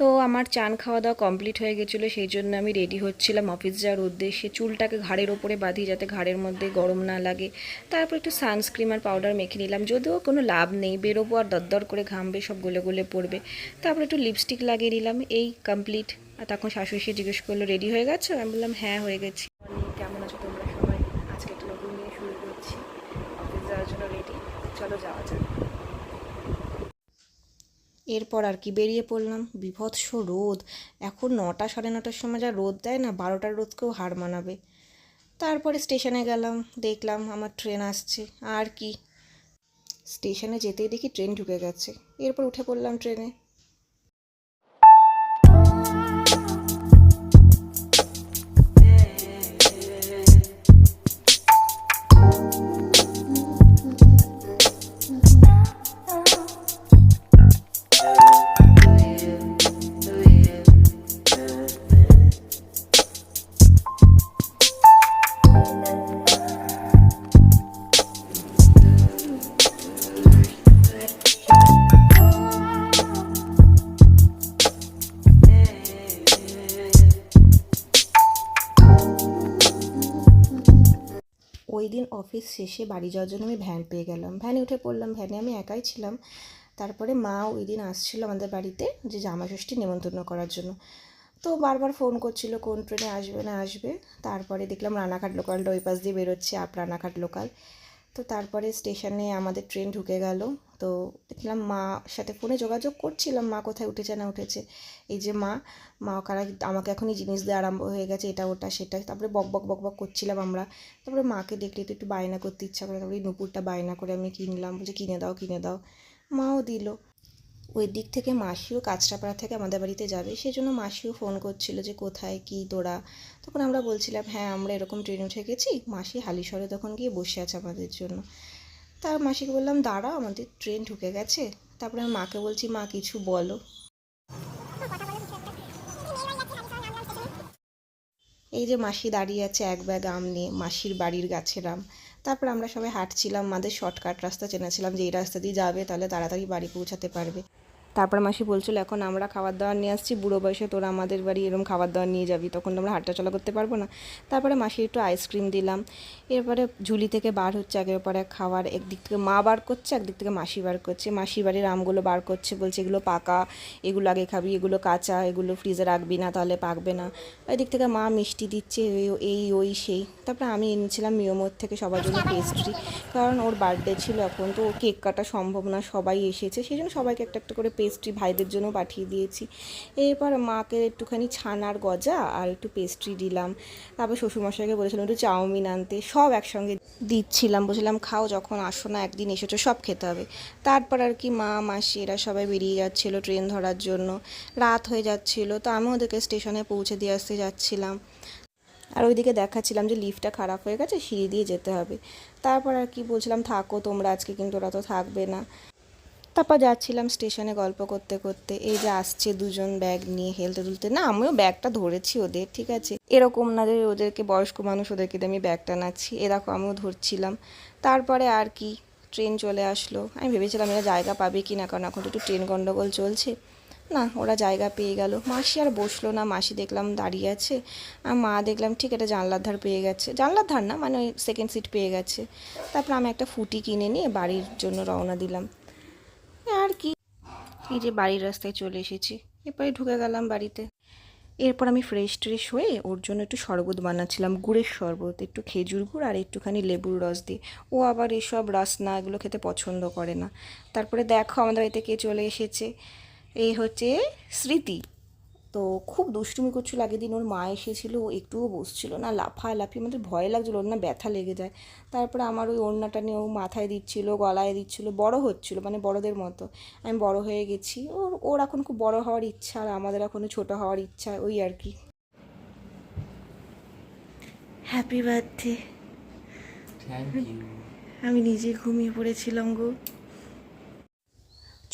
তো আমার চান খাওয়া দাওয়া কমপ্লিট হয়ে গেছিল, সেই জন্য আমি রেডি হচ্ছিলাম অফিস যাওয়ার উদ্দেশ্যে। চুলটাকে ঘাড়ের ওপরে বাঁধি যাতে ঘাড়ের মধ্যে গরম না লাগে। তারপর একটু সানস্ক্রিম আর পাউডার মেখে নিলাম, যদিও কোনো লাভ নেই। বেরোবো আর দরদর করে ঘামবে, সব গলে গলে পড়বে। তারপর একটু লিপস্টিক লাগিয়ে নিলাম, এই কমপ্লিট আর তখন শাশুড়ি এসে জিজ্ঞেস করল রেডি হয়ে গেছো? আমি বললাম হ্যাঁ হয়ে গেছি। কেমন আছো তোমরা সবাই? আজকে একটা নতুন নিয়ে শুরু করছি। অফিস যাওয়ার জন্য রেডি চলো যাওয়া যাক। এরপর আর কি বেরিয়ে পড়লাম। বিভৎস রোদ। এখন নটা, সাড়ে নটার সময় যা রোদ দেয় না, বারোটার রোদকেও হার মানাবে। তারপরে স্টেশনে গেলাম, দেখলাম আমার ট্রেন আসছে। আর কি? স্টেশনে যেতেই দেখি ট্রেন ঢুকে গেছে। এরপর উঠে পড়লাম ট্রেনে। ওই দিন অফিস শেষে বাড়ি যাওয়ার জন্য আমি ভ্যান পেয়ে গেলাম। ভ্যানে উঠে পড়লাম। ভ্যানে আমি একাই ছিলাম। তারপরে মা ওই দিন আসছিল আমাদের বাড়িতে যে জামা ষষ্ঠী নেমন্তন্ন করার জন্য। তো বারবার ফোন করছিল, কোন ট্রেনে আসবে না আসবে। তারপরে দেখলাম রানাঘাট লোকালটা ওই পাশ দিয়ে বেরোচ্ছে, আপ রানাঘাট লোকাল তো তারপরে স্টেশনে আমাদের ট্রেন ঢুকে গেল। তো দেখলাম মা সাথে ফোনে যোগাযোগ করছিলাম, মা কোথায় উঠেছে না উঠেছে। এই যে মা মা কারা আমাকে এখনই জিনিস দিয়ে আরম্ভ হয়ে গেছে, এটা, ওটা, সেটা। তারপরে বক বক বক বক করছিলাম আমরা। তারপরে মাকে দেখলে তো একটু বায়না করতে ইচ্ছা করে, তারপরে নুপুরটা বায়না করে আমি কিনলাম, বলছে কিনে দাও কিনে দাও। মাও দিল। ওই দিক থেকে মাসিও কাঁচরাপাড়া থেকে আমাদের বাড়িতে যাবে সেই জন্য মাসিও ফোন করছিল যে কোথায়, কি তোরা? তখন আমরা বলছিলাম হ্যাঁ আমরা এরকম ট্রেনে উঠে গেছি, মাসি হালিশহরে তখন গিয়ে বসে আছে আমাদের জন্য। তার মাসিকে বললাম দাঁড়া আমাদের ট্রেন ঢুকে গেছে। তারপরে আমি মাকে বলছি, মা, কিছু বলো। এই যে মাসি দাঁড়িয়ে আছে এক ব্যাগ আম নিয়ে, মাসির বাড়ির গাছের আম। তারপর আমরা সবাই হাঁটছিলাম আমাদের শর্টকাট রাস্তা চেনেছিলাম যে, এই রাস্তা দিয়ে যাবে, তাহলে তাড়াতাড়ি বাড়ি পৌঁছাতে পারবে। তারপর মাসি বলছিল, এখন আমরা খাবার দাবার নিয়ে আসছি, বুড়ো বয়সে তোরা আমাদের বাড়ি এরকম খাবার দাবার নিয়ে যাবি, তখন তো আমরা হাঁটা চলা করতে পারব না। তারপরে মাসি একটু আইসক্রিম দিলাম। এরপরে ঝুলি থেকে বার হচ্ছে, একের পর এক খাবার, একদিক থেকে মা বার করছে, একদিক থেকে মাসি বার করছে। মাসি বাড়ির আমগুলো বার করছে, বলছে এগুলো পাকা, এগুলো আগে খাবি, এগুলো কাঁচা, এগুলো ফ্রিজে রাখবি না, তাহলে পাকবে না। এদিক থেকে মা মিষ্টি দিচ্ছে, এই- ওই, সেই। তারপরে আমি এনেছিলাম মিয়মোর থেকে সবার জন্য পেস্ট্রি কারণ ওর বার্থডে ছিল এখন, তো কেক কাটা সম্ভব না, সবাই এসেছে, সেই জন্য সবাইকে একটা একটা করে পেস্ট্রি ভাইদের জন্য পাঠিয়ে দিয়েছি। এরপর মাকে একটুখানি ছানার গজা আর একটু পেস্ট্রি দিলাম। তারপর শ্বশুরমশাইকে বলেছিলাম, একটু চাউমিন আনতে। সব একসঙ্গে দিচ্ছিলাম। বলছিলাম, খাও, যখন আসো না, একদিন এসেছ, সব খেতে হবে। তারপর আর কি মা, মাসি, এরা সবাই বেরিয়ে যাচ্ছিল ট্রেন ধরার জন্য। রাত হয়ে যাচ্ছিল, তো আমি ওদেরকে স্টেশনে পৌঁছে দিয়ে আসতে যাচ্ছিলাম। আর ওইদিকে দেখাচ্ছিলাম যে লিফটটা খারাপ হয়ে গেছে, সিঁড়ি দিয়ে যেতে হবে। তারপর আর কি বলছিলাম, থাকো তোমরা, আজকে কিন্তু ওরা তো থাকবে না। তারপর যাচ্ছিলাম স্টেশনে গল্প করতে করতে। এই যে আসছে দুজন ব্যাগ নিয়ে হেলতে দুলতে। না, আমিও ব্যাগটা ধরেছি ওদের, ঠিক আছে? এরকম না যে ওদেরকে, বয়স্ক মানুষ ওদেরকে আমি ব্যাগটা নাচ্ছি এরকম আমিও ধরছিলাম। তারপরে আর কি, ট্রেন চলে আসলো। আমি ভেবেছিলাম এরা জায়গা পাবে কি না, কারণ এখন একটু ট্রেন গন্ডগোল চলছে। না, ওরা জায়গা পেয়ে গেল। মাসি আর বসল না, মাসি দেখলাম দাঁড়িয়ে আছে। আর মা দেখলাম, ঠিক এটা জানলার ধার পেয়ে গেছে। জানলার ধার না মানে ওই সেকেন্ড সিট পেয়ে গেছে। তারপর আমি একটা ফুটি কিনে নিয়ে বাড়ির জন্য রওনা দিলাম। আর কি। এই যে বাড়ির রাস্তায় চলে এসেছি। এরপরে ঢুকে গেলাম বাড়িতে। এরপর আমি ফ্রেশ ট্রেশ হয়ে ওর জন্য একটু শরবত বানাচ্ছিলাম, গুড়ের শরবত, একটু খেজুর গুড় আর একটুখানি লেবুর রস দিয়ে। ও আবার এসব রাসনা এগুলো খেতে পছন্দ করে না। তারপরে দেখো আমাদের বাড়িতে কে চলে এসেছে। এই হচ্ছে স্মৃতি। তো খুব দুষ্টুমি করছিল। আগের দিন ওর মা এসেছিল ও একটুও বসছিল না লাফালাফি আমাদের ভয় লাগছিল ওর না ব্যথা লেগে যায়। তারপরে আমার ওই ওড়নাটা নিয়ে ও মাথায় দিচ্ছিল গলায় দিচ্ছিল বড় হচ্ছিল মানে বড়দের মতো। আমি বড় হয়ে গেছি। ওর ওর এখন খুব বড় হওয়ার ইচ্ছা আর আমাদের এখনও ছোট হওয়ার ইচ্ছা ওই আর কি। হ্যাপি বার্থডে আমি নিজে ঘুমিয়ে পড়েছিলাম গো।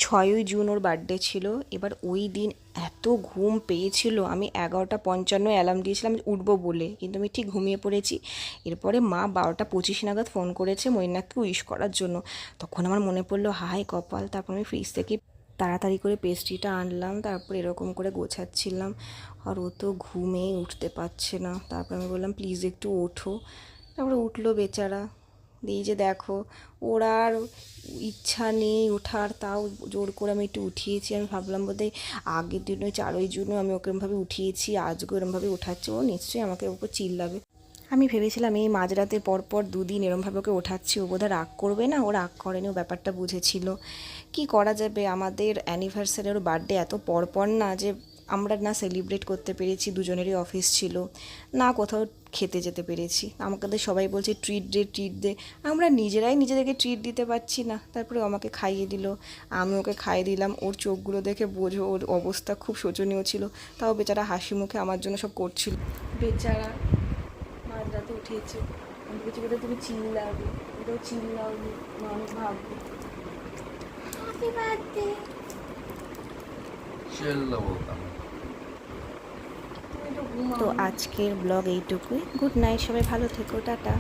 ছয়ই জুন ওর বার্থডে ছিল। এবার ওই দিন এত ঘুম পেয়েছিল, আমি এগারোটা পঞ্চান্ন অ্যালার্ম দিয়েছিলাম উঠবো বলে। কিন্তু আমি ঠিক ঘুমিয়ে পড়েছি। এরপরে মা বারোটা পঁচিশ নাগাদ ফোন করেছে মৈনাককে উইশ করার জন্য। তখন আমার মনে পড়ল হাই কপাল, তারপর আমি ফ্রিজ থেকে তাড়াতাড়ি করে পেস্ট্রিটা আনলাম, তারপর এরকম করে গোছাচ্ছিলাম। আর ও তো ঘুমেই উঠতে পারছে না। তারপর আমি বললাম প্লিজ একটু ওঠো। তারপরে উঠল বেচারা। এই যে দেখো, ওর আর ইচ্ছা নেই ওঠার, তাও জোর করে আমি একটু উঠিয়েছি। আমি ভাবলাম বোধহয় আগের দিন ওই চারই জন্য আমি ওকে এরমভাবে উঠিয়েছি, আজকেও এরমভাবে উঠাচ্ছে। ও নিশ্চয়ই আমাকে ওপর চিল্লাবে। আমি ভেবেছিলাম এই মাঝরাতে পর পর দুদিন এরমভাবে ওকে ওঠাচ্ছি, ও বোধহয় রাগ করবে না, ও রাগ করেনি, ও ব্যাপারটা বুঝেছিল। কি করা যাবে? আমাদের অ্যানিভার্সারি ওর বার্থডে এত পর পর না যে আমরা না সেলিব্রেট করতে পেরেছি, দুজনেরই অফিস ছিল, না কোথাও খেতে যেতে পেরেছি। আমাদের সবাই বলছে ট্রিট দে ট্রিট দে। আমরা নিজেরাই নিজেদেরকে ট্রিট দিতে পারছি না। তারপরে আমাকে খাইয়ে দিল, আমি ওকে খাইয়ে দিলাম, ওর চোখগুলো দেখে বোঝো, ওর অবস্থা খুব শোচনীয় ছিল। তাও বেচারা হাসি মুখে আমার জন্য সব করছিল। বেচারা মাঝরাতে উঠেছে। কিছু করে তুমি চিল্লাবে, ওটাও চিল্লাওনি আমি ভাববো হ্যাপি বার্থডে চিল্লা বলতাম তো আজকের ব্লগ এইটুকুই। গুড নাইট সবাই ভালো থেকো টাটা।